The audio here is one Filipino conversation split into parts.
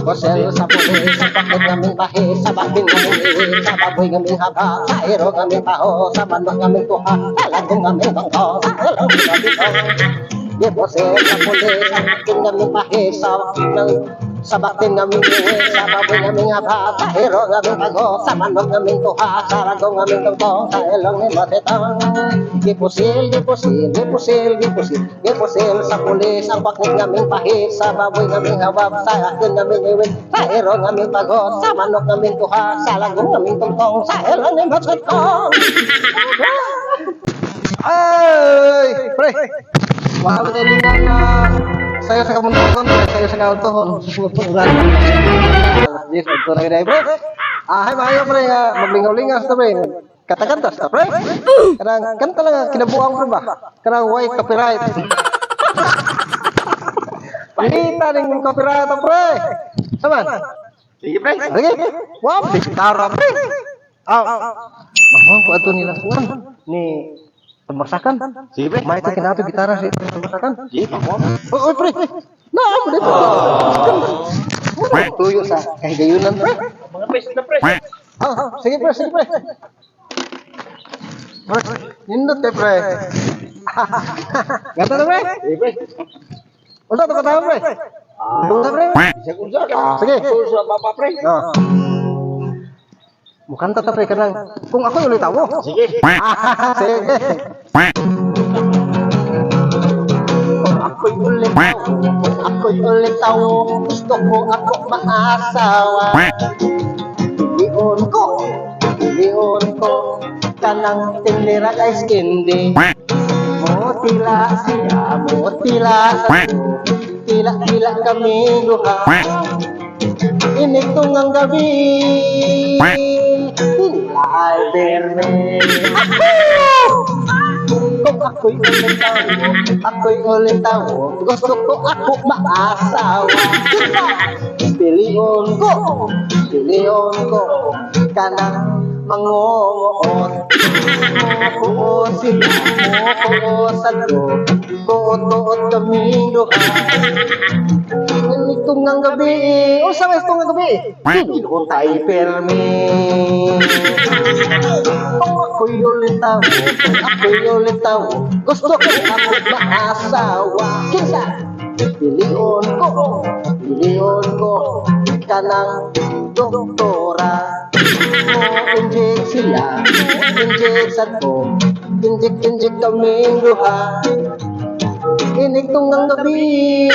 Posel sa pulis, sa bakit kaming bahi, sa bakin kaming iwi, sa baboy kaming haba, sa ero kaming taho, sa manok kaming tuha, sa lagong kaming tongko, sa elong kaming tong. Di posel sa pulis, sa bakin kaming bahi, sa ng sa bakin kaming iwi, sa baboy kaming haba, sa ero kaming tago, sa manok kaming tuha, sa lagong kaming tongko, sa elong ni matitang. Posel, di posel, di posel sa pulis, sa bakin kaming bahi, sa baboy kaming haba, sa akin kaming iwi, sa ero kaming tago, sa manok kaming tuha, sa lagong kaming tongko, sa elong ni matitang. Ay! Pre! Tayo nga na sayo sa kamuntukan, pre. Sayo sa kamuntukan. Susuturan. Yes, ito na gina, pre. Ah, hay maayo, pre. nga, Maglingaw-lingas na, pre. Katakantas na, pre. Karang, kanta lang, nga, kinabuang, pre ba? Karang white copyright. Pangita ng copyright, pre. Saman? Sige, pre. Sige. Wow, bitara, pre. Ah, mahal ko ato nila kuan ni pembasakan. Sige, pre. May ito kinato gitara si pembasakan. Sige, pamo. Oh, oh, pre. Na, apa dito? Tuyo sa kahigayunan, pre. Mga pes na, pre. Ah, sige, pre, sige, pre. Pre, nindot eh, pre. Gata na, pre. Sige, pre. Unsa to katawa, pre? Unsa, pre? Ka. Ah, sige. Papa, pre. Ah. Mukhang tatapay ka lang. Kung ako ulit tawo. Sige. Sige. Ako'y ulit tao, ako'y ulit tao, gusto ko ako maasawa. Pilion ko, pilion ko, kanang tindera kay skindi. Mutila siya, mutila sa tila-tila kami duha. Initong ang gabi, ay berme. Kung ako'y ulit tao, ako'y ulit tao, gusto ko ako maasawa. Pilion ko, pilion ko, kanang mangunguot. Mukuot sila, mukuosan ko, kuot-kuot kami duha. Ganitong ang gabi, o sa westong ang gabi, ko tayo permi. Kung ako'y ulit tao, kung ako'y ulit tao, gusto ko ako maasawa. Kinsa, pilion ko, pilion ko, kanang doktora. Inject sila, inject sa ko, inject inject kaming duha. Inigtong ng gabi,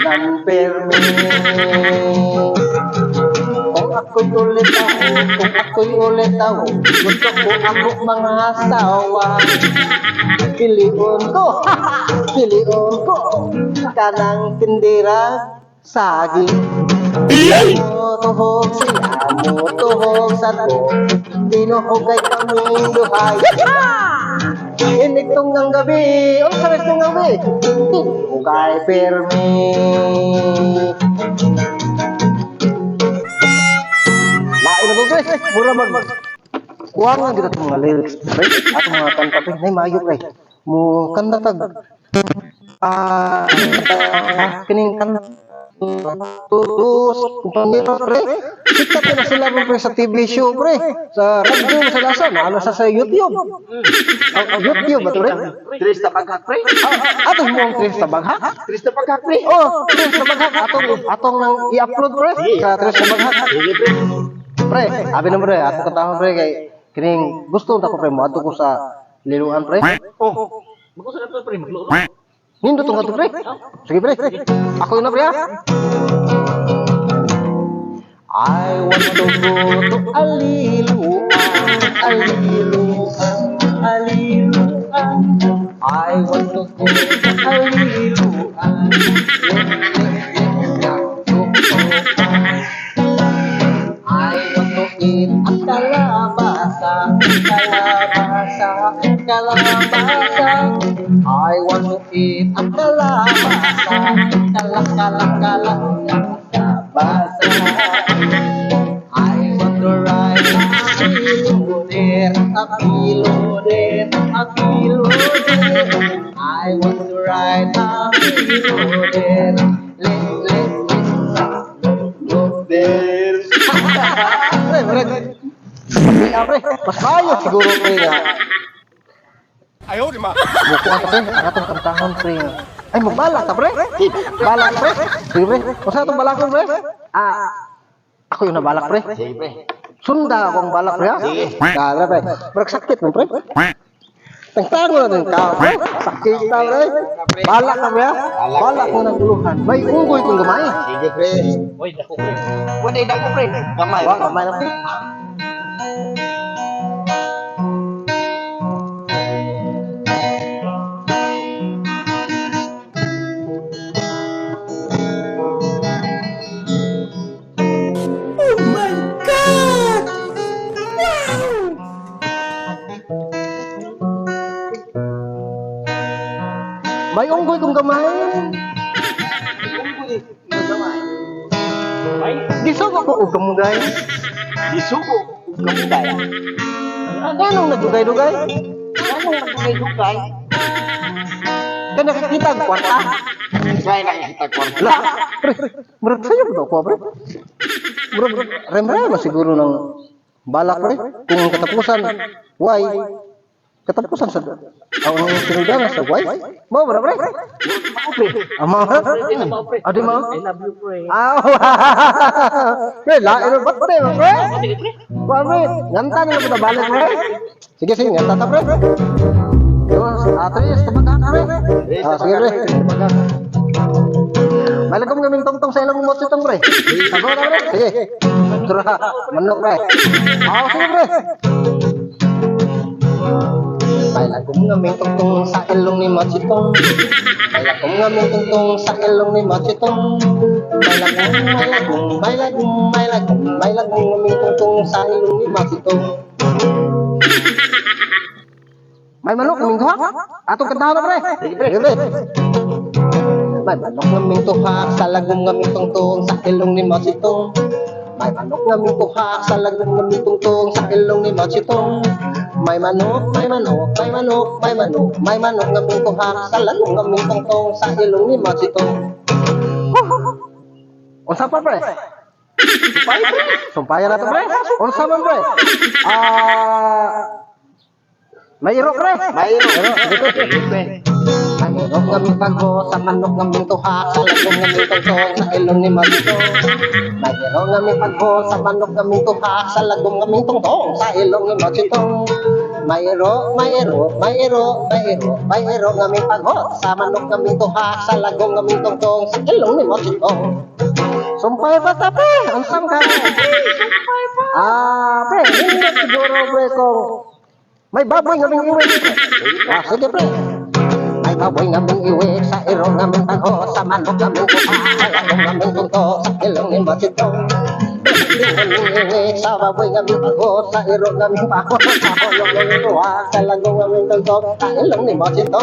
ng permi. Kung ako'y ulit ako, kung ako'y ulit ako, gusto ko ako mga asawa. Pilion ko, pilion ko, kanang tindira, saging. Mutuhog sila, mutuhog sa ko, dinuhugay kaming duhay. Inigtong ng gabi, o sa rest ng gabi, dinuhugay permi. Lain na ba, pre? Mura mag... Kuha nga kita itong mga lyrics, pre. At mga kanta, pre. Nay, mayo, pre. Mo kanta. Ah... kanta- kining kanta... Tutus, kumpanyero, pre. Sikat na sila, pre, sa TV show, pre. Sa radyo, sa lasa, ano sa sa YouTube. Ang ang YouTube, ba, pre? Tris na paghak, pre. Ah, Atong mo ang Tris Tabaghak? Tris na paghak, pre. Oh, Tris Tabaghak. Atong, atong nang i-upload, pre. Sa Tris Tabaghak. Sige, pre. Abi na pre, ato katahon pre kay kining gusto ta ko pre mo ato ko sa liluan pre. Oh. Magkusa na pre. Magluto. Nindo tong ato pre. Sige pre. Ako yun na pre ha. I want to go to Aliluan, Aliluan, Aliluan. I want to go to Aliluan. Akiloaded, akiloaded. I want to ride akiloaded. Let, let, let. Pre, mas mayo siguro pre na. Ayaw di ma. Bukuan pre, atong kantangon pre. Ay, magbalak ta pre. Balak pre. Pre, pre. Usa atong balakon pre? Ah, ako yung nabalak pre. Sige pre. Sunda akong balak? Sige. Kala, pre. Pero sakit mo, pre. Tangtango na din ka, pre. Sakit ka, pre. Balak ka, pre? Balak mo ng guluhan. May unggoy kong gamay. Sige, pre. Uy, dako, pre. Wala, dako, pre. Gamay. Wala, gamay na, pre. May unggoy kong gamay. Ay, Gisog ako og gamugay. isuko. Kamugay. Anong nagdugay-dugay? Ano ang dugay-dugay? Kaya nakikita ang kwarta. Saya nakikita ko. La, pre, murag sa'yo ba ako, pre? Murag, remre na siguro ng balak, pre. Kung katapusan, why? Katapusan sa, ang sinudanan sa why? Mo, mura, pre? Ama, adi mo? I love you, pre. Ah, pre, lain ba, pre, pre? Kuha, pre, nganta na lang balik, pre. Sige, sige, nganta ta, pre. Yo, atris, tabaghan, pre. Ah, sige, pre. May lagom kaming tongtong sa ilang motsi tong, pre. Sago na, pre. Sige. Manok, pre. Ah, sige, pre. May lagom kaming tongtong sa ilong ni Mochitong. May lagom kaming tongtong sa ilong ni Mochitong. May lagom, may lagom, may lagom, may lagom, may lagom kaming tongtong sa ilong ni Mochitong. May manok kaming duha. Atong kantahan na, pre. Sige, pre. May manok kaming tuha sa lagom kaming tongtong sa ilong ni Mochitong. May manok kaming tuha sa lagom kaming tongtong sa ilong ni Mochitong. May manok, may manok, may manok, may manok, may manok kaming tuha sa lagom kaming tongtong sa ilong ni Mochitong. Unsa pa pre? Sumpay pre. Sumpaya na to pre. Unsa man pre? Ah May iro pre. May iro. Sige, pre. Manok nga pagho sa manok nga tuha sa lagom nga tongtong sa ilong ni Marito. Mayro nga pagho sa manok nga tuha sa lagom nga tongtong sa ilong Marito. Mayro, mayro, mayro, mayro, mayro nga pagho sa manok nga tuha sa lagom nga tongtong sa ilong Marito. Sumpay ba ta pre? Ang sam ka? Sumpay ba? Ah, pre, hindi siguro pre kung may baboy nga iwi. Ah, sige pre. May baboy nga iwi sa iro nga tago sa manok nga tuha sa lagom nga tungto sa ilong ni Masito. Sa baboy nga tago sa iro nga tago sa ilong nga tuha sa lagom nga tungto sa ilong ni Masito.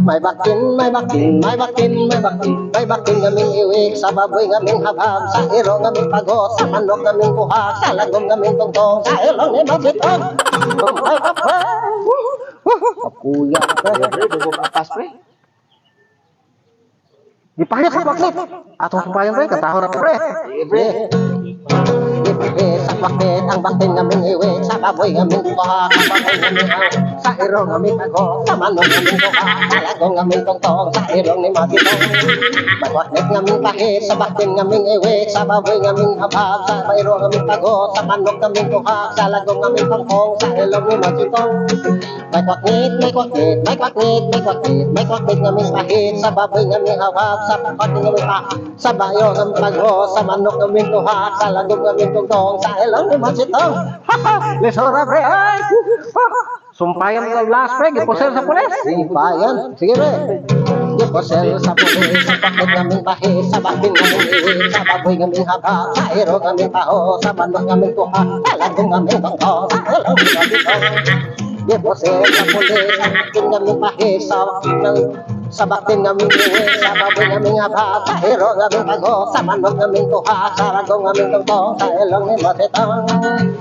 May bakin, may bakin, may bakin, may bakin, may bakin nga iwi sa baboy nga habab sa iro nga tago sa manok nga tuha sa lagom nga tungto sa ilong ni Masito. Ay, papa. Kapuya ka. Pre, dugo apas, pre. Dipahit sa bakit. Atong sumpayan pre, katahon na pre. Pre. Ipihe sa bakit, ang bakit namin iwi, sa baboy namin kuha, sa baboy namin ang, sa irong namin tago, sa manong namin kuha, sa lagong namin tongtong, sa irong ni Matitong. Magwakit namin pahit, sa bakit namin iwi, sa baboy namin habab, sa irong namin tago, sa manong namin kuha, sa lagong namin tongtong, sa irong ni Matitong. May kwakit, may kwakit, may kwakit, may kwakit, may kwakit namin pahit, sa baboy namin hawak, sa kwakit namin pa, sa bayo ng pago, sa manok namin tuha, sa lagom namin tungtong, sa ilong ni Masitong. Lesora pre, ay! Sumpayan ng last pre, giposel sa pulis. Sumpayan, sige pre. Giposel sa pulis, sa pakit namin pahit, sa bakin namin iwi, sa baboy namin haba, sa iro namin taho, sa manok namin tuha, sa lagom namin tungtong, sa ilong ni Masitong. Giposel sa pulis, sa bakin namin pahit, sa bakin namin Sa baktin nga aming iwi, sa baboy nga aming haba, sa hero nga aming pago, sa manok nga aming tuha, sa ragong nga aming tungtong, sa ilong ni Masitang.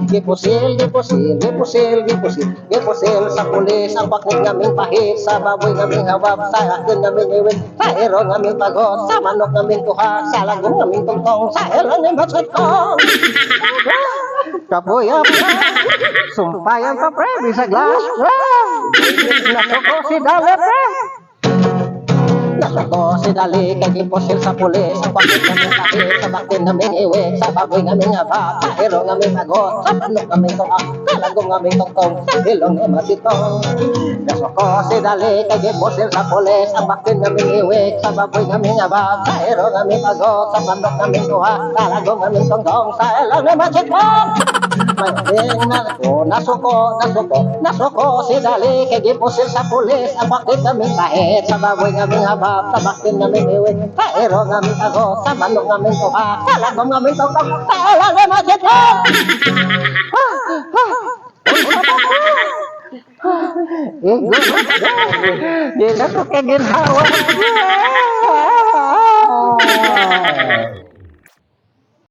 Gipusil, gipusil, gipusil, gipusil, gipusil sa pulis, ang bakit nga aming pahit, sa baboy nga aming hawab, sa akin nga aming iwi, sa hero nga aming pago, sa manok nga aming tuha, sa ragong nga aming tungtong, sa ilong ni Masitang. Kapoy up. Sumpayan pa pre, bisa glass pre. Nasoko si Dali pre. Nasoko si Dali, kay imposil sa pulis. Sa bakit namin kahit, sa bakit namin iwi. Sa baboy namin haba, sa hero namin magot. Sa panok namin tuak, sa lagong namin tongtong. Ilong namin matitong. Nasoko si Dali, kay imposil sa pulis. Sa bakit namin iwi. Sa baboy namin haba, sa hero namin magot. Sa panok namin tuak, sa lagong namin tongtong. Sa ilong namin matitong. Magding na ko, nasuko, nasuko, nasuko si Dali, kay gipusil sa pulis, ang bakit kami kahit, sa baboy kami habab, sa bakit kami iwi, sa ero kami tago, sa manok kami tuha, sa lagom kami tokok, sa elang kami dito! Igo, di na ko kay ginhawa.